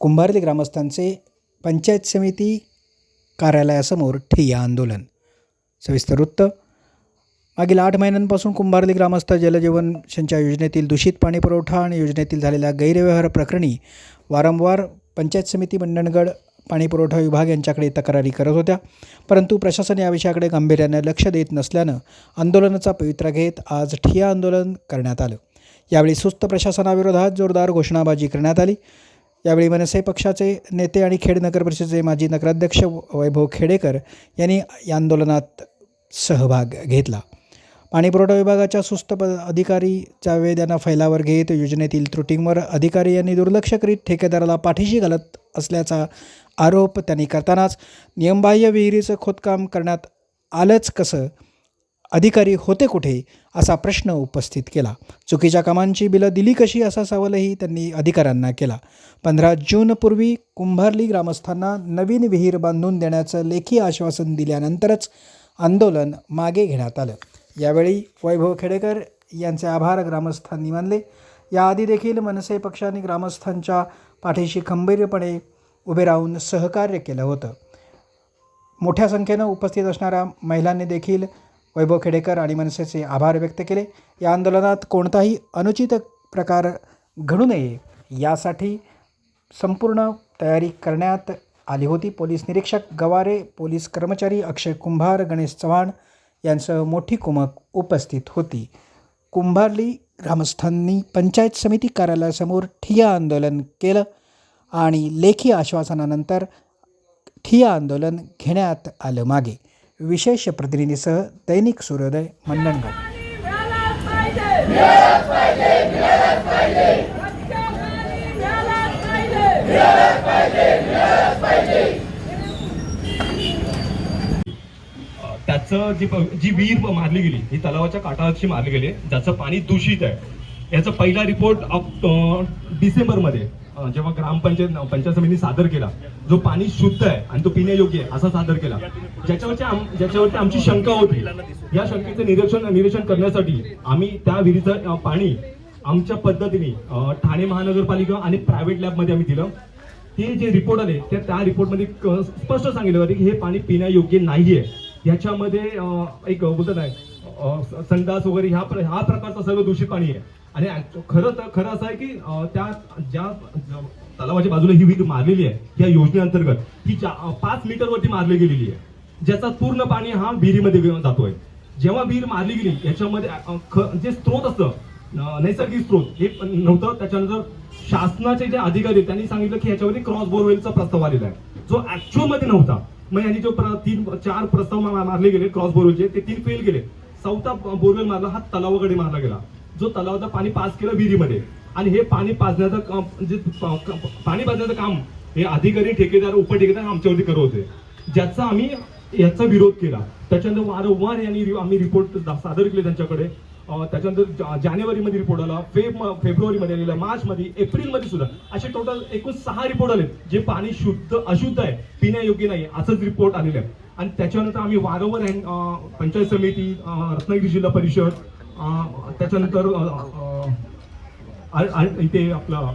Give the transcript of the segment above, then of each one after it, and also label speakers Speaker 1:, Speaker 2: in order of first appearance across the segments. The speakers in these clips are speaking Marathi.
Speaker 1: कुंभारली ग्रामस्थांचे पंचायत समिती कार्यालयासमोर ठिय्या आंदोलन. सविस्तर वृत्त. मागील आठ महिन्यांपासून कुंभारली ग्रामस्थ जलजीवन सिंचाई योजनेतील दूषित पाणी पुरवठा आणि योजनेतील झालेल्या गैरव्यवहार प्रकरणी वारंवार पंचायत समिती मंडणगड पाणी पुरवठा विभाग यांच्याकडे तक्रारी करत होत्या. परंतु प्रशासन या विषयाकडे गांभीर्याने लक्ष देत नसल्यानं आंदोलनाचा पवित्रा घेत आज ठिय्या आंदोलन करण्यात आलं. यावेळी सुस्त प्रशासनाविरोधात जोरदार घोषणाबाजी करण्यात आली. यावेळी मनसे पक्षाचे नेते आणि खेड नगर परिषदेचे माजी नगराध्यक्ष वैभव खेडेकर यांनी या आंदोलनात सहभाग घेतला. पाणीपुरवठा विभागाच्या सुस्त प अधिकारीच्या त्यांना फैलावर घेत योजनेतील त्रुटींवर अधिकारी यांनी दुर्लक्ष करीत ठेकेदाराला पाठीशी घालत असल्याचा आरोप त्यांनी करतानाच नियमबाह्य विहिरीचं खोदकाम करण्यात आलंच कसं? अधिकारी होते कुठे असा प्रश्न उपस्थित केला. चुकीच्या कामांची बिलं दिली कशी असा सवालही त्यांनी अधिकाऱ्यांना केला. पंधरा जूनपूर्वी कुंभारली ग्रामस्थांना नवीन विहीर बांधून देण्याचं लेखी आश्वासन दिल्यानंतरच आंदोलन मागे घेण्यात आलं. यावेळी वैभव खेडेकर यांचे आभार ग्रामस्थांनी मानले. याआधी देखील मनसे पक्षाने ग्रामस्थांच्या पाठीशी खंबीरपणे उभे राहून सहकार्य केलं होतं. मोठ्या संख्येनं उपस्थित असणाऱ्या महिलांनी देखील वैभव खेडेकर आणि मनसेचे आभार व्यक्त केले. या आंदोलनात कोणताही अनुचित प्रकार घडू नये यासाठी संपूर्ण तयारी करण्यात आली होती. पोलीस निरीक्षक गवारे पोलीस कर्मचारी अक्षय कुंभार गणेश चव्हाण यांसह मोठी कुमक उपस्थित होती. कुंभारली ग्रामस्थांनी पंचायत समिती कार्यालयासमोर ठिया आंदोलन केलं आणि लेखी आश्वासनानंतर ठिया आंदोलन घेण्यात आलं मागे. विशेष प्रतिनिधीसह दैनिक सूर्योदय मंडणगड.
Speaker 2: त्याचं जी प- जी विहीर मारली गेली ही तलावाच्या काठावरची मारली गेली ज्याचं पाणी दूषित आहे. याचा पहिला रिपोर्ट डिसेंबरमध्ये. जेव्हा ग्रामपंचायत पंचायत समितीने सादर केला जो पाणी शुद्ध आहे आणि तो पिण्यायोग्य आहे असा सादर केला. ज्याच्यावरची आम- ज्याच्यावरती आमची शंका होती या शंकेचं निरीक्षण निरीक्षण करण्यासाठी आम्ही त्या विहिरीचं पाणी आमच्या पद्धतीने ठाणे महानगरपालिका आणि प्रायव्हेट लॅबमध्ये आम्ही दिलं. ते जे रिपोर्ट आले त्या त्या रिपोर्टमध्ये स्पष्ट सांगितलं होते की हे पाणी पिण्यायोग्य नाही आहे याच्यामध्ये एक बोलत आहे संडास वगैरे ह्या प्र- ह्या प्रकारचं सर्व दूषित पाणी आहे. आणि खरं तर खरं असं आहे की त्या ज्या तलावाच्या बाजूला ही विहीर मारलेली आहे या योजनेअंतर्गत ही पाच मीटरवरती मारली गेलेली आहे. ज्याचा पूर्ण पाणी हा विहिरीमध्ये जातोय. जेव्हा विहीर मारली गेली याच्यामध्ये ख- जे स्त्रोत असतं नैसर्गिक स्त्रोत हे नव्हतं. त्याच्यानंतर शासनाचे जे अधिकारी आहेत, त्यांनी सांगितलं की ह्याच्यावरती क्रॉस बोरवेलचा प्रस्ताव आलेला आहे. जो ऍक्च्युअलमध्ये नव्हता. मग यांनी जो प्र- तीन चार प्रस्ताव मारले गेले क्रॉस बोरवेलचे ते तीन फेल गेले. चौथा बोरवेल मारला हा तलावाकडे मारला गेला. जो तलावाचा पाणी पास केलं विहिरीमध्ये. आणि हे पाणी पाजण्याचं काम म्हणजे पाणी पाजण्याचं काम हे अधिकारी ठेकेदार उपठेकेदार आमच्यावरती करत होते. ज्याचा आम्ही याचा विरोध केला. त्याच्यानंतर वारंवार यांनी रि- आम्ही रिपोर्ट सादर केले त्यांच्याकडे. त्याच्यानंतर जानेवारीमध्ये रिपोर्ट आला फेब फेब्रुवारीमध्ये आलेला मार्चमध्ये एप्रिलमध्ये सुद्धा. असे टोटल एकूण सहा रिपोर्ट आले जे पाणी शुद्ध अशुद्ध आहे पिण्यायोग्य नाही असंच रिपोर्ट आलेले आहे. आणि त्याच्यानंतर आम्ही वारंवार पंचायत समिती रत्नागिरी जिल्हा परिषद त्याच्यानंतर इथे आपलं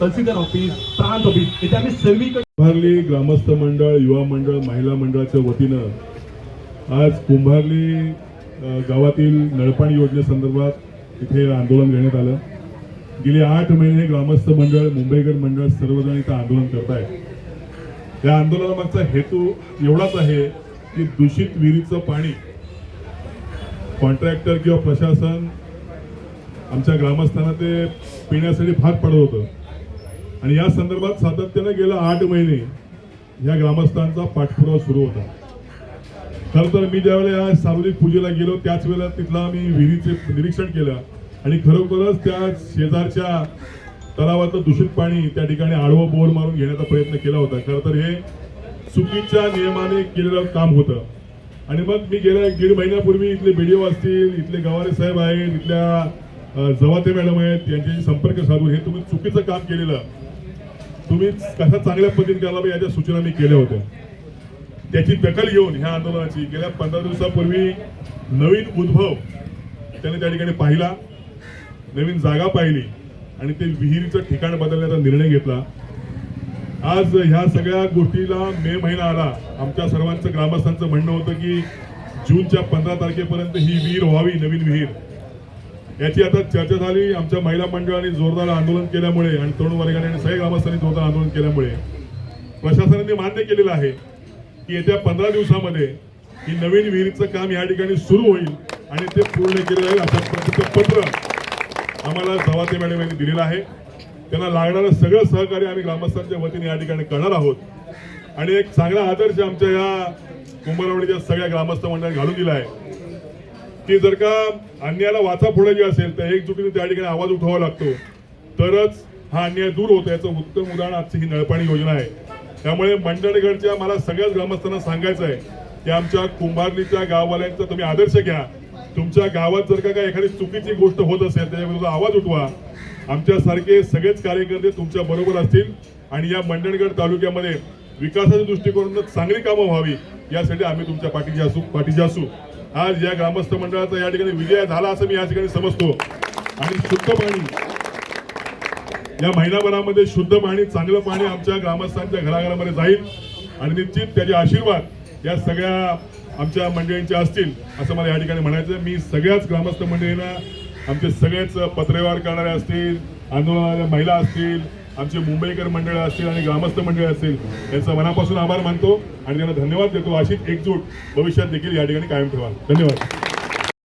Speaker 2: तहसीलदार ऑफिस प्रांत ऑफिस इथे आम्ही सर्वीकडे
Speaker 3: कुंभारली ग्रामस्थ मंडळ युवा मंडळ महिला मंडळाच्या वतीनं आज कुंभारली गावातील नळपाणी योजनेसंदर्भात इथे आंदोलन घेण्यात आलं. गेली आठ महिने ग्रामस्थ मंडळ मुंबईकर मंडळ सर्वजण इथं आंदोलन करत आहे त्या आंदोलनामागचा हेतू एवढाच आहे की दूषित विहिरीचं पाणी कॉन्ट्रॅक्टर किंवा प्रशासन आमच्या ग्रामस्थांना ते पिण्यासाठी भाग पडत होतं. आणि या संदर्भात सातत्यानं गेलं आठ महिने या ग्रामस्थांचा पाठपुरावा सुरू होता. खरं तर मी ज्यावेळेला या सार्वजनिक पूजेला गेलो त्याच वेळेला तिथला मी विहिरीचे निरीक्षण केलं. आणि खरोखरच त्या शेजारच्या तलावाचं दूषित पाणी त्या ठिकाणी आडवं बोर मारून घेण्याचा प्रयत्न केला होता. खरं तर हे चुकीच्या नियमाने केलेलं काम होतं. आणि मग मी गेल्या दीड महिन्यापूर्वी इथले बीडीओ असतील इथले गवारे साहेब आहेत इथल्या जवाते मॅडम आहेत यांच्याशी संपर्क साधू हे तुम्ही चुकीचं काम केलेलं. तुम्ही कशा चांगल्या पद्धतीने करावं याच्या सूचना मी केल्या होत्या. त्याची दखल घेऊन ह्या आंदोलनाची गेल्या पंधरा दिवसापूर्वी नवीन उद्भव त्याने त्या ठिकाणी पाहिला नवीन जागा पाहिली आणि ते विहिरीचं ठिकाण बदलण्याचा निर्णय घेतला. आज ह्या सगळ्या गोष्टीला मे महिना आला. आमच्या सर्वांचं ग्रामस्थांचं म्हणणं होतं की जूनच्या पंधरा तारखेपर्यंत ही विहीर व्हावी नवीन विहीर. याची आता चर्चा झाली. आमच्या महिला मंडळाने जोरदार आंदोलन केल्यामुळे आणि तरुण वर्गाने आणि सगळ्या ग्रामस्थांनी जोरदार आंदोलन केल्यामुळे प्रशासनाने मान्य केलेलं आहे की येत्या पंधरा दिवसामध्ये ही नवीन विहिरीचं काम या ठिकाणी सुरू होईल आणि ते पूर्ण केलं जाईल अशा पद्धतीचं पत्र आम्हाला जवाते मॅडम यांनी दिलेलं आहे. त्यांना लागणारं सगळं सहकार्य आम्ही ग्रामस्थांच्या वतीने या ठिकाणी करणार आहोत. आणि एक चांगला आदर्श आमच्या या कुंभारवणीच्या सगळ्या ग्रामस्थ मंडळाने घालून दिला आहे. की जर का अन्यायाला वाचा फोडायची असेल तर एकजुटीने त्या ठिकाणी आवाज उठवावा लागतो. तरच हा अन्याय दूर होतो याचं उत्तम उदाहरण आजची ही नळपाणी योजना आहे. त्यामुळे मंडणगडच्या मला सगळ्याच ग्रामस्थांना सांगायचं आहे की आमच्या कुंभारलीच्या गाववाल्यांचा तुम्ही आदर्श घ्या. तुमच्या गावात जर का काय एखादी चुकीची गोष्ट होत असेल त्याच्याविरुद्ध आवाज उठवा. आमच्यासारखे सगळेच कार्यकर्ते तुमच्या बरोबर असतील आणि या मंडणगड तालुक्यामध्ये विकासाच्या दृष्टिकोनातून चांगली कामं व्हावी यासाठी आम्ही तुमच्या पाठीशी असू पाठीशी असू. आज या ग्रामस्थ मंडळाचा या ठिकाणी विजय झाला असं मी या ठिकाणी समजतो. आणि शुद्ध पाणी. या महिनाभरामध्ये शुद्ध पाणी चांगलं पाणी आमच्या ग्रामस्थांच्या घराघरामध्ये जाईल. आणि निश्चित त्याचे आशीर्वाद या सगळ्या आमच्या मंडळींच्या असतील असं मला या ठिकाणी म्हणायचं मी सगळ्याच ग्रामस्थ मंडळींना आमचे सगळेच पत्रव्यवहार करणारे असतील आंदोलनाच्या महिला असतील आमचे मुंबईकर मंडळ असतील आणि ग्रामस्थ मंडळ असतील यांचा मनापासून आभार मानतो आणि त्यांना धन्यवाद देतो. अशीच एकजूट भविष्यात देखील या ठिकाणी कायम ठेवा. धन्यवाद.